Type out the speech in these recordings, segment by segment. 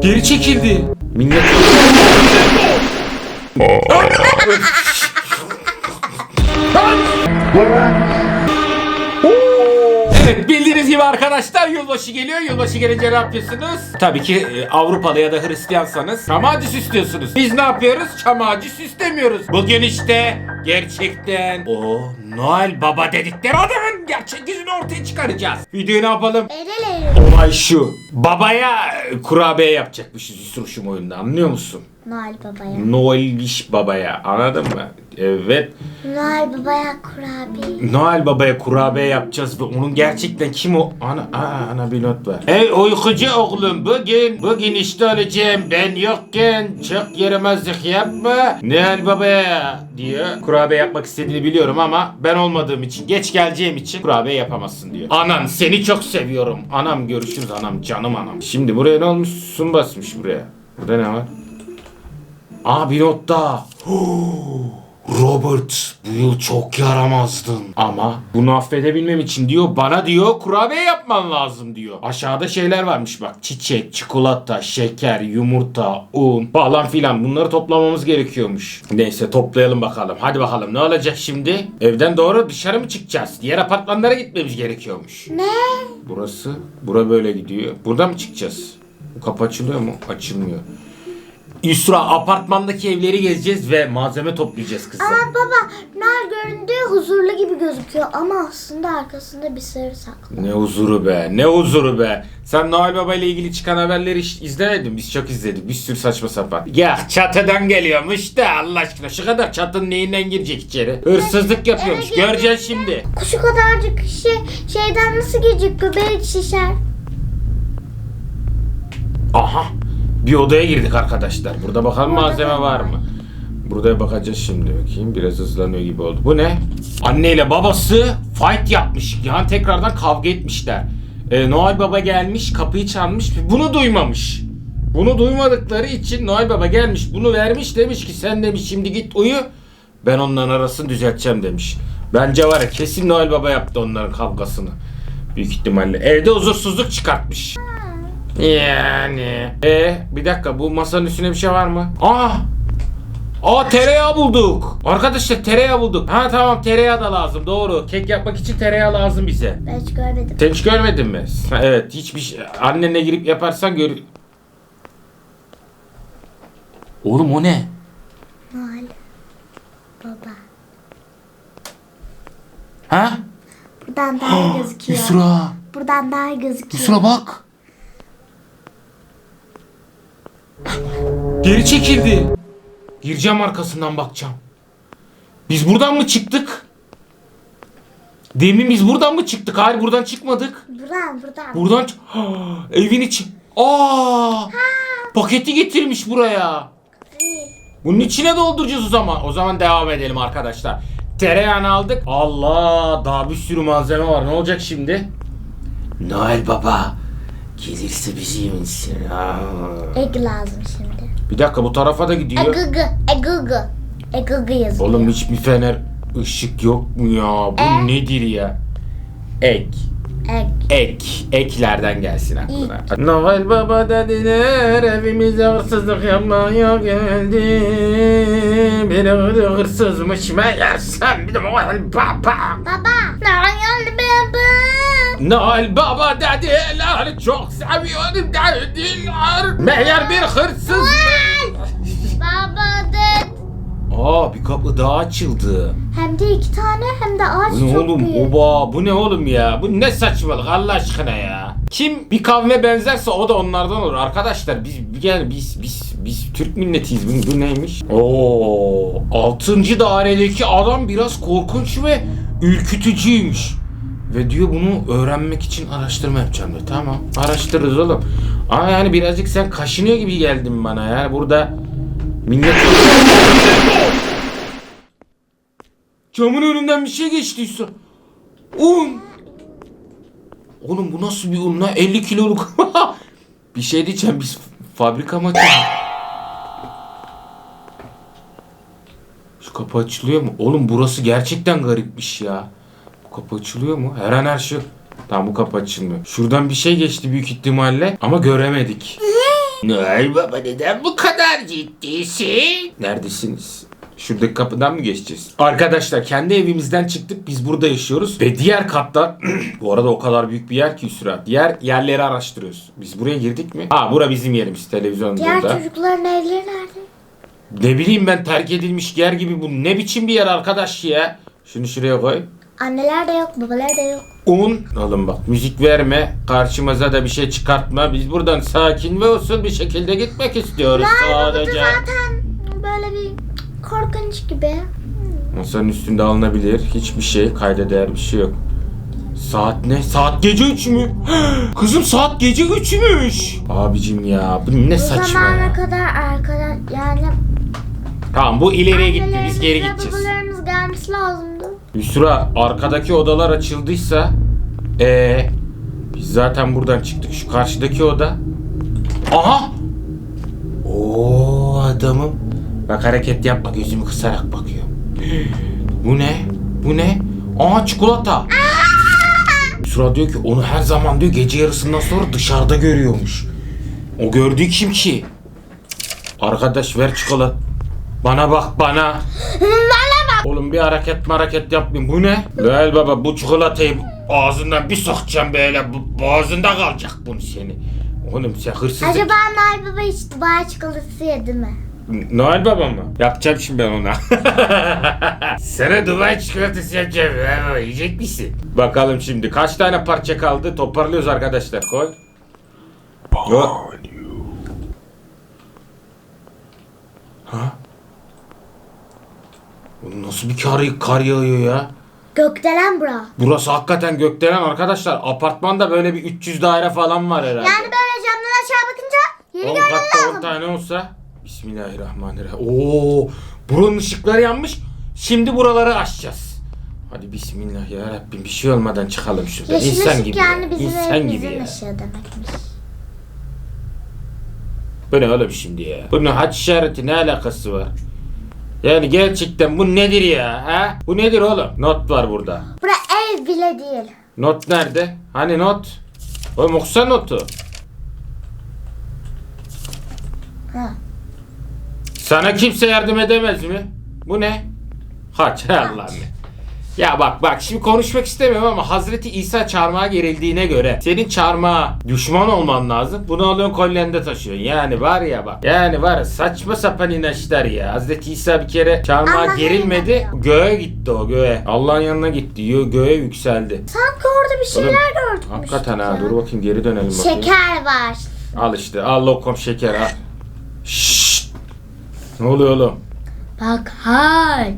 Geri çekildi. Minnet. Evet bildiğiniz gibi arkadaşlar yılbaşı geliyor. Yılbaşı gelince ne yapıyorsunuz? Tabii ki e, Avrupalı ya da Hristiyansanız çam ağacı süslüyorsunuz. Biz ne yapıyoruz? Çam ağacı süslemiyoruz. Bugün işte gerçekten o Noel Baba dedikleri adamın gerçek yüzünü ortaya çıkaracağız. Videoyu ne yapalım? Olay şu. Babaya e, kurabiye yapacakmışız Yusruş'um oyunda anlıyor musun? Noel Baba'ya. Noel'iş babaya anladın mı? Evet. Noel Baba'ya kurabiye. Noel Baba'ya kurabiye yapacağız ve onun gerçekten kim o? Ana, aa, ana bir not var. Ey uykucu oğlum bugün, bugün işte öleceğim ben yokken çok yaramazlık yapma. Noel Baba'ya diyor. Kurabiye yapmak istediğini biliyorum ama ben olmadığım için, geç geleceğim için kurabiye yapamazsın diyor. Anan seni çok seviyorum. Anam görüşürüz anam canım anam. Şimdi buraya ne olmuş? Sun basmış buraya. Burada ne var? Not daha. Robert bu yıl çok yaramazdın. Ama bunu affedebilmem için diyor bana diyor kurabiye yapman lazım diyor. Aşağıda şeyler varmış bak çiçek, çikolata, şeker, yumurta, un falan filan bunları toplamamız gerekiyormuş. Neyse toplayalım bakalım. Hadi bakalım ne olacak şimdi? Evden doğru dışarı mı çıkacağız? Diğer apartmanlara gitmemiz gerekiyormuş. Ne? Burası, bura böyle gidiyor. Buradan mı çıkacağız? Bu kapı açılıyor mu? Açılmıyor. Yusra apartmandaki evleri gezeceğiz ve malzeme toplayacağız kızlar. Aa baba Noel göründüğü huzurlu gibi gözüküyor ama aslında arkasında bir sır saklı. Ne huzuru be, ne huzuru be. Sen Noel Baba ile ilgili çıkan haberleri hiç izlemedin. Biz çok izledik. Bir sürü saçma sapan. Ya çatıdan geliyormuş da Allah aşkına. Şu kadar çatının neyinden girecek içeri? Hırsızlık yapıyormuş. eve Göreceksin şimdi. Kuşu kadarcık şey, şeyden nasıl girecek göbek şişer. Aha. Bir odaya girdik arkadaşlar. Burada bakalım malzeme var mı? Burada bakacağız şimdi bakayım. Biraz hızlanıyor gibi oldu. Bu ne? Anne ile babası fight yapmış. Yani tekrardan kavga etmişler. Ee, Noel Baba gelmiş, kapıyı çalmış. Bunu duymamış. Bunu duymadıkları için Noel Baba gelmiş, bunu vermiş demiş ki sen demiş şimdi git uyu. Ben onların arasını düzelteceğim demiş. Bence var ya kesin Noel Baba yaptı onların kavgasını. Büyük ihtimalle. Evde huzursuzluk çıkartmış. Yani. E bir dakika bu masanın üstüne bir şey var mı? Aa! Aa tereyağı bulduk. Arkadaşlar tereyağı bulduk. Ha tamam tereyağı da lazım doğru. Kek yapmak için tereyağı lazım bize. Ben hiç görmedim. Sen hiç görmedin mi? Evet hiçbir şey. Annenle girip yaparsan gör. Oğlum o ne? Noel Baba. Ha? Buradan daha iyi gözüküyor. Yusra. Buradan daha iyi gözüküyor. Yusra bak. Geri çekildi. Gireceğim arkasından bakacağım. Biz buradan mı çıktık? Demin biz buradan mı çıktık? Hayır buradan çıkmadık. Buradan buradan. Buradan ç- Ha, evin içi. Aa! Paketi getirmiş buraya. Bunun içine dolduracağız o zaman. O zaman devam edelim arkadaşlar. Tereyağını aldık. Allah daha bir sürü malzeme var. Ne olacak şimdi? Noel Baba gelirse bizi yemişsin. Egg lazım şimdi. Bir dakika bu tarafa da gidiyor. Egıgı. Egıgı. Egıgı yazıyor. Oğlum hiçbir fener ışık yok mu ya? Bu E? nedir ya? Ek. Egg. Ek. Eklerden gelsin aklına. Noel Baba dediler evimize hırsızlık yapmaya geldi. Bir hır hırsızmış meğersem bir de Noel Baba. Baba. Noel Baba. Noel Baba dediler çok seviyorum dediler. Meğer bir hırsız. Baba ded. Aa bir kapı daha açıldı. Hem de iki tane hem de ağaç Bu ne çok oğlum? büyük. Oba bu ne oğlum ya? Bu ne saçmalık Allah aşkına ya? Kim bir kavme benzerse o da onlardan olur. Arkadaşlar biz gel biz biz biz Türk milletiyiz. Bu, bu neymiş? Oo, 6. dairedeki adam biraz korkunç ve ürkütücüymüş. Ve diyor bunu öğrenmek için araştırma yapacağım diyor. Tamam araştırırız oğlum. Ama yani birazcık sen kaşınıyor gibi geldin bana yani burada millet... Camın önünden bir şey geçtiyse. Un. Oğlum bu nasıl bir un lan? 50 kiloluk. bir şey diyeceğim biz fabrika mı açalım? Şu kapı açılıyor mu? Oğlum burası gerçekten garipmiş ya. Kapı açılıyor mu? Her an her şey. Tamam bu kapı açılmıyor. Şuradan bir şey geçti büyük ihtimalle ama göremedik. Noel Baba neden bu kadar ciddisin? Neredesiniz? Şuradaki kapıdan mı geçeceğiz? Arkadaşlar kendi evimizden çıktık. Biz burada yaşıyoruz. Ve diğer katlar bu arada o kadar büyük bir yer ki Hüsra. Diğer yerleri araştırıyoruz. Biz buraya girdik mi? Ha bura bizim yerimiz. Televizyon Diğer burada. çocukların evleri nerede? Ne bileyim ben terk edilmiş yer gibi bu. Ne biçim bir yer arkadaş ya? Şunu şuraya koy. Anneler de yok, babalar da yok. Un. Oğlum bak müzik verme. Karşımıza da bir şey çıkartma. Biz buradan sakin ve usul bir şekilde gitmek istiyoruz Galiba bu da sadece. zaten böyle bir korkunç gibi. Masanın üstünde alınabilir. Hiçbir şey. Kayda değer bir şey yok. Saat ne? Saat gece 3 mü? Kızım saat gece 3'müş. Abicim ya bu ne Bu saçma zamana ya. kadar arkadaş yani Tamam bu ileriye gitti biz geri ve gideceğiz. babalarımız gelmesi lazımdı. Yusra arkadaki odalar açıldıysa ee biz zaten buradan çıktık şu karşıdaki oda. Aha! Oo adamım. Bak hareket yapma gözümü kısarak bakıyor. Bu ne? Bu ne? Aa çikolata. Yusra diyor ki onu her zaman diyor gece yarısından sonra dışarıda görüyormuş. O gördüğü kim ki? Arkadaş ver çikolata. Bana bak bana. Oğlum bir hareket hareket yapmayın. Bu ne? Noel baba bu çikolatayı ağzından bir sokacağım böyle. Bu, boğazında kalacak bunu seni. Oğlum sen hırsızlık... Acaba Noel Baba hiç Dubai çikolatası yedi mi? Noel baba mı? Yapacağım şimdi ben ona. Sana Dubai çikolatası yapacağım. Yiyecek misin? Bakalım şimdi kaç tane parça kaldı? Toparlıyoruz arkadaşlar. Koy. Yo- Ha? Bu nasıl bir kar, kar yağıyor ya? Gökdelen bura. Burası hakikaten gökdelen arkadaşlar. Apartmanda böyle bir 300 daire falan var herhalde. Yani böyle camdan aşağı bakınca yeri 10 görmen katta 10 lazım. tane olsa. Bismillahirrahmanirrahim. Oo, buranın ışıkları yanmış. Şimdi buraları açacağız. Hadi bismillah ya Rabbim bir şey olmadan çıkalım şuradan. Yeşil İnsan ışık gibi. yani ya. bizim İnsan gibi evimizin ya. ışığı demekmiş. Bu ne oğlum şimdi ya? Bunun haç işareti ne alakası var? Yani gerçekten bu nedir ya? Ha? Bu nedir oğlum? Not var burada. Bura ev bile değil. Not nerede? Hani not? Oğlum okusana notu. Ha. Sana kimse yardım edemez mi? Bu ne? Haç Allah'ım ya. Bak bak şimdi konuşmak istemiyorum ama Hazreti İsa çarmıha gerildiğine göre senin çarmıha düşman olman lazım. Bunu alıyorsun kolyende taşıyorsun. Yani var ya bak. Yani var ya, saçma sapan inançlar ya. Hazreti İsa bir kere çarmıha Allah'a gerilmedi. Göğe gitti o göğe. Allah'ın yanına gitti. Yo- Göğe yükseldi. Sanki orada bir şeyler Oğlum, gördük. Hakikaten ha dur bakayım geri dönelim bakayım. Şeker var. Al işte al lokum şeker al. Şşşt. Ne oluyor oğlum? Bak hay.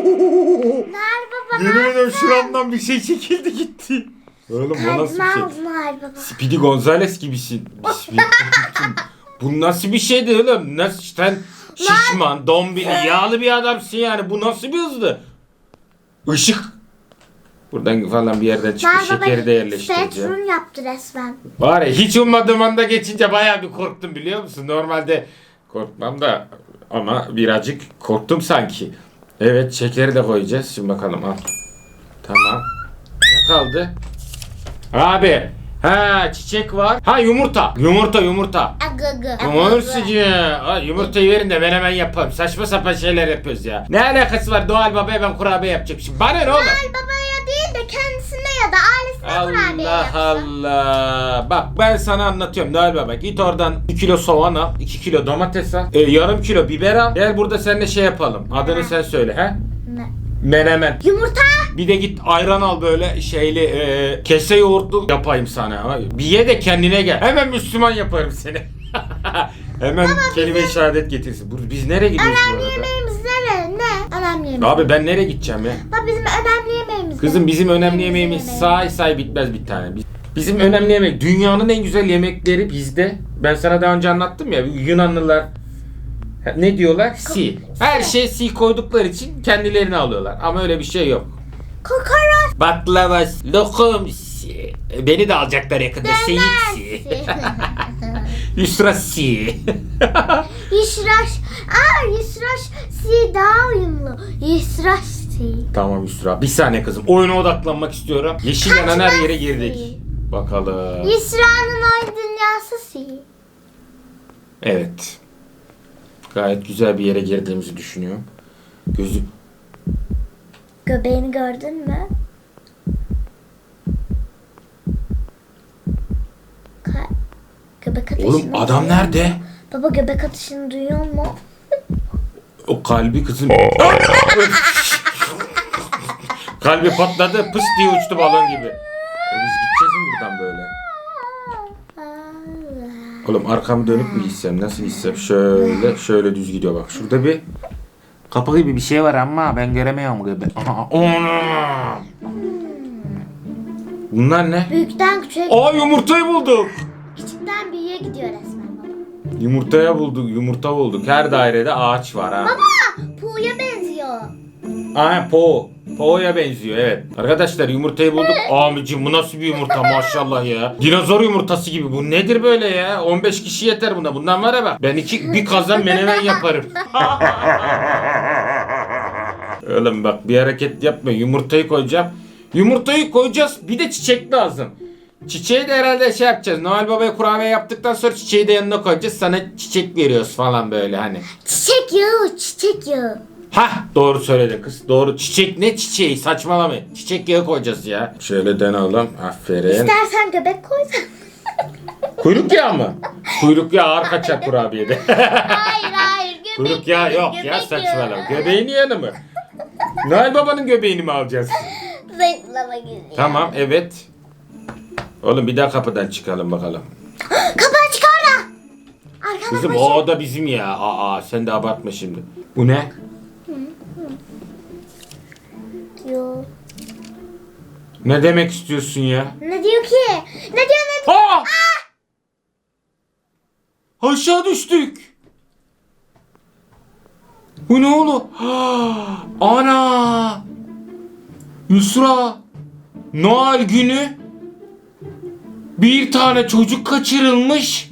Noel Baba Yemin ederim yaptın? şuramdan bir şey çekildi gitti. Oğlum bu nasıl bir şey? Baba. Speedy Gonzales gibisin. Bismillah. bu nasıl bir şeydi oğlum? Nasıl sen şişman, dombili, yağlı bir adamsın yani. Bu nasıl bir hızlı? Işık. Buradan falan bir yerden Baba Şekeri de yerleştireceğim. Statürn yaptı resmen. Var ya hiç ummadığım anda geçince bayağı bir korktum biliyor musun? Normalde korkmam da ama birazcık korktum sanki. Evet şekeri de koyacağız. Şimdi bakalım al. Tamam. Ne kaldı? Abi. Ha çiçek var. Ha yumurta. Yumurta yumurta. Ha, yumurtayı verin de ben hemen yapayım. Saçma sapan şeyler yapıyoruz ya. Ne alakası var Doğal Baba'ya ben kurabiye yapacağım şimdi. Bana ne oğlum? Noel Baba'ya değil de kendisine ya da ailesine kurabiye Allah. Allah. Bak ben sana anlatıyorum Noel Baba. Git oradan 2 kilo soğan al, 2 kilo domates al, e, yarım kilo biber al. Gel burada seninle şey yapalım. Adını sen söyle he? Ne? Menemen. Yumurta. Bir de git ayran al böyle şeyli e, kese yoğurtlu yapayım sana. Bir ye de kendine gel. Hemen Müslüman yaparım seni. Hemen kelime-i şehadet getirsin. Bu- Biz nereye gidiyoruz bu Önemli arada? yemeğimiz ne? Ne? Önemli yemeğimiz. Abi ben nereye gideceğim ya? Bak bizim önemli? Kızım bizim önemli Yemeğimiz, say say bitmez bir tane. Biz- Bizim önemli yemek dünyanın en güzel yemekleri bizde. Ben sana daha önce anlattım ya Yunanlılar ne diyorlar? Si. Her şey si koydukları için kendilerini alıyorlar. Ama öyle bir şey yok. Kokoreç. Baklava, lokum si. Beni de alacaklar yakında. Seyit si. Yusra si. Yişraş. Aa yişraş si daha uyumlu. Yişraş si. Tamam Yusra. Bir saniye kızım. Oyuna odaklanmak istiyorum. Yeşil yanan her yere girdik. Bakalım. Yusra'nın oyun dünyası si. Evet. Gayet güzel bir yere girdiğimizi düşünüyorum. Gözü... Göbeğini gördün mü? Ka- göbek atışını Oğlum adam duyuyor nerede? Baba göbek atışını duyuyor mu? O kalbi kızım. kalbi patladı. Pıs diye uçtu balon gibi. E biz gideceğiz mi buradan böyle? Oğlum arkamı dönüp mü gitsem? Nasıl gitsem? Şöyle, şöyle düz gidiyor bak. Şurada bir kapı gibi bir şey var ama ben göremiyorum gibi. Aha, ona. Bunlar ne? Büyükten küçüğe Aa yumurtayı bulduk. küçükten büyüğe gidiyor resmen baba. Yumurtaya bulduk, yumurta bulduk. Her dairede ağaç var ha. Baba Pu'ya benziyor. Aa Po. Po'ya benziyor evet. Arkadaşlar yumurtayı bulduk. Amicim bu nasıl bir yumurta maşallah ya. Dinozor yumurtası gibi. Bu nedir böyle ya? 15 kişi yeter buna. Bundan var ya bak. Ben iki, bir kazan menemen yaparım. Oğlum bak bir hareket yapma. Yumurtayı koyacağım. Yumurtayı koyacağız. Bir de çiçek lazım. Çiçeği de herhalde şey yapacağız. Noel Baba'ya kurabiye yaptıktan sonra çiçeği de yanına koyacağız. Sana çiçek veriyoruz falan böyle hani. Çiçek yağı, çiçek yağı. Hah doğru söyledi kız. Doğru. Çiçek ne çiçeği saçmalama. Çiçek yağı koyacağız ya. Şöyle deneyelim. Aferin. İstersen göbek koysan. Kuyruk yağı mı? Kuyruk yağı ağır kaçar kurabiyede. hayır hayır göbek Kuyruk yağı yok ya saçmalama. Göbeğini yanı mı? Noel Baba'nın göbeğini mi alacağız? Zayıflama gidiyor. Tamam evet. Oğlum bir daha kapıdan çıkalım bakalım. Kapı açık orada. Arkana Kızım başı. o oda bizim ya. Aa sen de abartma şimdi. Bu ne? Yo. Ne demek istiyorsun ya? Ne diyor ki? Ne diyor ne diyor? Aa! Aşağı düştük. Bu ne oğlum? Ana! Yusra! Noel günü bir tane çocuk kaçırılmış.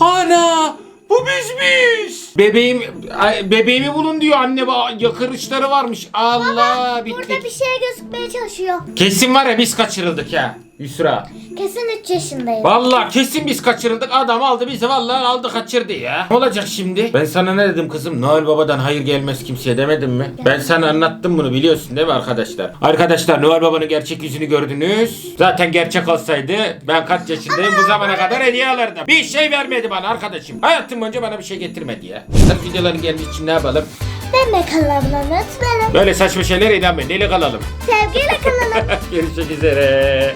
Ana! Bu bizmiş. Bebeğim ay, bebeğimi bulun diyor anne. Ba- Yakırışları varmış. Allah bittik. Burada bir şey gözükmeye çalışıyor. Kesin var ya biz kaçırıldık ya. Yusra. Kesin 3 yaşındayım. Vallahi kesin biz kaçırıldık. Adam aldı bizi vallahi aldı kaçırdı ya. Ne olacak şimdi? Ben sana ne dedim kızım? Noel Baba'dan hayır gelmez kimseye demedim mi? Ben sana anlattım bunu biliyorsun değil mi arkadaşlar? Arkadaşlar Noel Baba'nın gerçek yüzünü gördünüz. Zaten gerçek olsaydı ben kaç yaşındayım bu zamana kadar hediye alırdım. Bir şey vermedi bana arkadaşım. Hayatım boyunca bana bir şey getirmedi ya. Sırf videoların geldiği için ne yapalım? Ben de kanalımı unutmayalım. Böyle saçma şeyler inanmayın. Neyle kalalım? Sevgiyle kalalım. Görüşmek üzere.